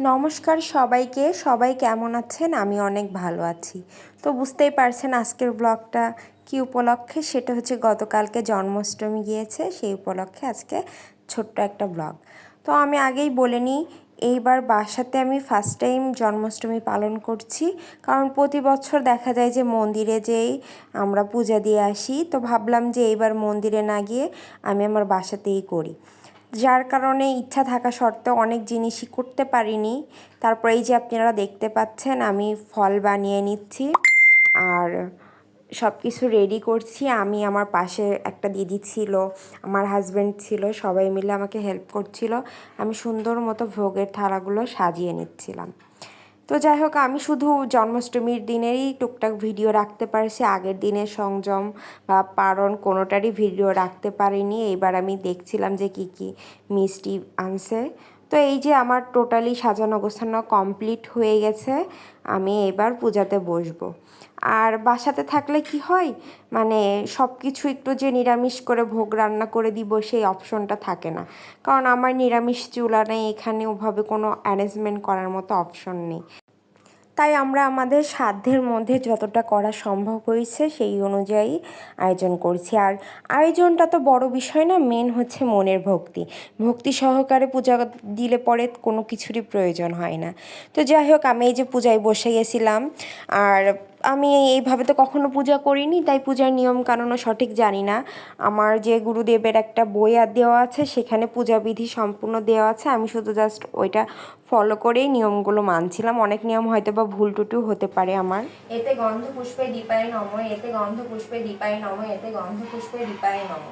নমস্কার সবাইকে। সবাই কেমন আছেন? আমি অনেক ভালো আছি। তো বুঝতেই পারছেন আজকের ব্লগটা কি উপলক্ষে? সেটা হচ্ছে গতকালকে জন্মাষ্টমী গিয়েছে, সেই উপলক্ষে আজকে ছোট্ট একটা ব্লগ। তো আমি আগেই বলে নিই, এইবার বাসাতে আমি ফার্স্ট টাইম জন্মাষ্টমী পালন করছি। কারণ প্রতি বছর দেখা যায় যে মন্দিরে যেই আমরা পূজা দিয়ে আসি, তো ভাবলাম যে এইবার মন্দিরে না গিয়ে আমি আমার বাসাতেই করি। যার কারণে ইচ্ছা থাকা সত্ত্বেও অনেক জিনিসই করতে পারিনি। তারপর এই যে আপনারা দেখতে পাচ্ছেন, আমি ফল বানিয়ে নিচ্ছি আর সব কিছু রেডি করছি। আমি আমার পাশে একটা দিদি ছিল, আমার হাজব্যান্ড ছিল, সবাই মিলে আমাকে হেল্প করছিল। আমি সুন্দর মতো ভোগের থালাগুলো সাজিয়ে নিচ্ছিলাম। তো যাই হোক আমি শুধু জন্মাষ্টমীর দিনেরই টুকটাক ভিডিও রাখতে পারছি। আগের দিনের সংযম বা পারণ কোনোটারই ভিডিও রাখতে পারিনি। এইবার আমি দেখছিলাম যে কি কি মিষ্টি আনছে। তো এই যে আমার টোটালি সাজানো গোছানো কমপ্লিট হয়ে গেছে, আমি এবার পূজাতে বসবো। আর বাসাতে থাকলে কি হয়? মানে সব কিছু একটু যে নিরামিষ করে ভোগ রান্না করে দিব সেই অপশনটা থাকে না। কারণ আমার নিরামিষ চুলা নেই, এখানে ওভাবে কোনো অ্যারেঞ্জমেন্ট করার মতো অপশন নেই। তাই আমরা আমাদের সাধ্যের মধ্যে যতটা করা সম্ভব হয়েছে সেই অনুযায়ী আয়োজন করছি। আর আয়োজনটা তো বড় বিষয় না মেন হচ্ছে মনের ভক্তি। ভক্তি সহকারে পূজা দিলে পরে কোনো কিছুরই প্রয়োজন হয় না। তো যাই হোক, আমি এই যে পূজায় বসে গেছিলাম, আর আমি এইভাবে তো কখনো পূজা করিনি তাই পূজার নিয়ম কানুনও সঠিক জানি না। আমার যে গুরুদেবের একটা বই আর দেওয়া আছে সেখানে পূজাবিধি সম্পূর্ণ দেওয়া আছে। আমি শুধু জাস্ট ওইটা ফলো করেই নিয়মগুলো মানছিলাম। অনেক নিয়ম হয়তো বা ভুল টুটু হতে পারে আমার। এতে গন্ধ পুষ্পে দীপায় নম এতে গন্ধ পুষ্পে দীপায় নম এতে গন্ধ পুষ্পে দীপায় নম।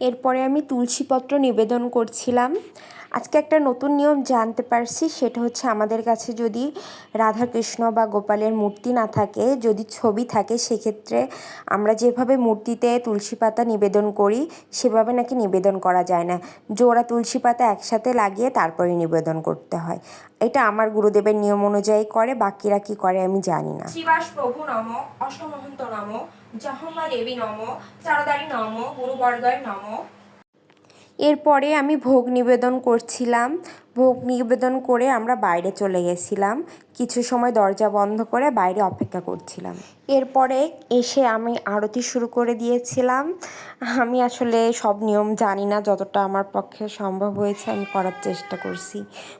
এরপরে আমি তুলসীপত্র নিবেদন করছিলাম। আজকে একটা নতুন নিয়ম জানতে পারছি, সেটা হচ্ছে আমাদের কাছে যদি রাধাকৃষ্ণ বা গোপালের মূর্তি না থাকে, যদি ছবি থাকে, সেক্ষেত্রে আমরা যেভাবে মূর্তিতে তুলসী পাতা নিবেদন করি, সেভাবে নাকি নিবেদন করা যায় না। জোড়া তুলসী পাতা একসাথে লাগিয়ে তারপরে নিবেদন করতে হয়। এটা আমার গুরুদেবের নিয়ম অনুযায়ী করে, বাকিরা কি করে আমি জানি না। শিবাস প্রভু নম, অষ্টমহন্ত নম জহমা দেবী নম, চারদারি নম গুরুবর্গয় নম। এরপরে আমি ভোগ নিবেদন করছিলাম। ভোগ নিবেদন করে আমরা বাইরে চলে গেছিলাম। কিছু সময় দরজা বন্ধ করে বাইরে অপেক্ষা করছিলাম। এরপরে এসে আমি আরতি শুরু করে দিয়েছিলাম। আমি আসলে সব নিয়ম জানি না, যতটা আমার পক্ষে সম্ভব হয়েছে আমি করার চেষ্টা করছি।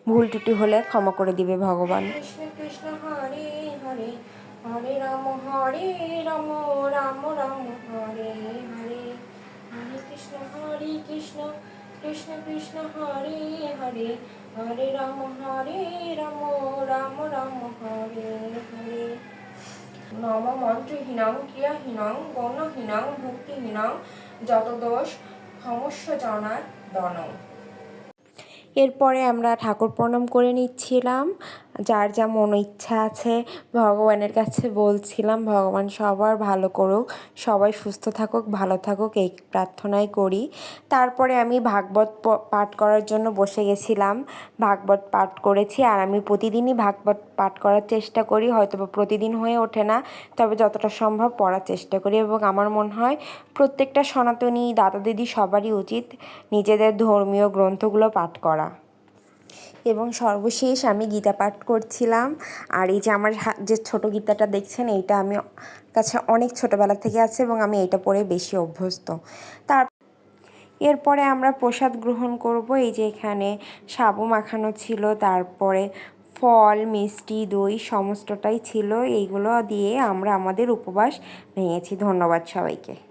ভুল টুটি হলে ক্ষমা করে দিবে ভগবান। কৃষ্ণ হরে হরে হরে রাম হরে রাম রাম রাম হরে। কৃষ্ণ, হরে কৃষ্ণ কৃষ্ণ কৃষ্ণ, হরে হরে হরে রাম হরে রাম রাম রাম, হরে হরে। নম মন্ত্রহীনং ক্রিয়াহীনং গৌণহীনং ভক্তিহীনং যত দোষ ক্ষমস্য জনার দনম এরপরে আমরা ঠাকুর প্রণাম করে নিচ্ছিলাম। যার যা মন ইচ্ছা আছে ভগবানের কাছে বলছিলাম, ভগবান সবার ভালো করুক, সবাই সুস্থ থাকুক, ভালো থাকুক, এই প্রার্থনাই করি। তারপরে আমি ভাগবত পাঠ করার জন্য বসে গেছিলাম। ভাগবত পাঠ করেছি আর আমি প্রতিদিনই ভাগবত পাঠ করার চেষ্টা করি হয়তো প্রতিদিন হয়ে ওঠে না, তবে যতটা সম্ভব পড়ার চেষ্টা করি এবং আমার মনে হয় প্রত্যেকটা সনাতনী দাদা দিদি সবারই উচিত নিজেদের ধর্মীয় গ্রন্থগুলো পাঠ করা। এবং সর্বশেষ আমি গীতা পাঠ করছিলাম। আর এই যে আমার যে ছোট গীতাটা দেখছেন, এইটা আমি কাছে অনেক ছোটোবেলা থেকে আছে এবং আমি এটা পড়ে বেশি অভ্যস্ত। তার এরপরে আমরা প্রসাদ গ্রহণ করব। এই যে এখানে সাবু মাখানো ছিল, তারপরে ফল, মিষ্টি, দই সমস্তটাই ছিল। এইগুলো দিয়ে আমরা আমাদের উপবাস ভেঙেছি। ধন্যবাদ সবাইকে।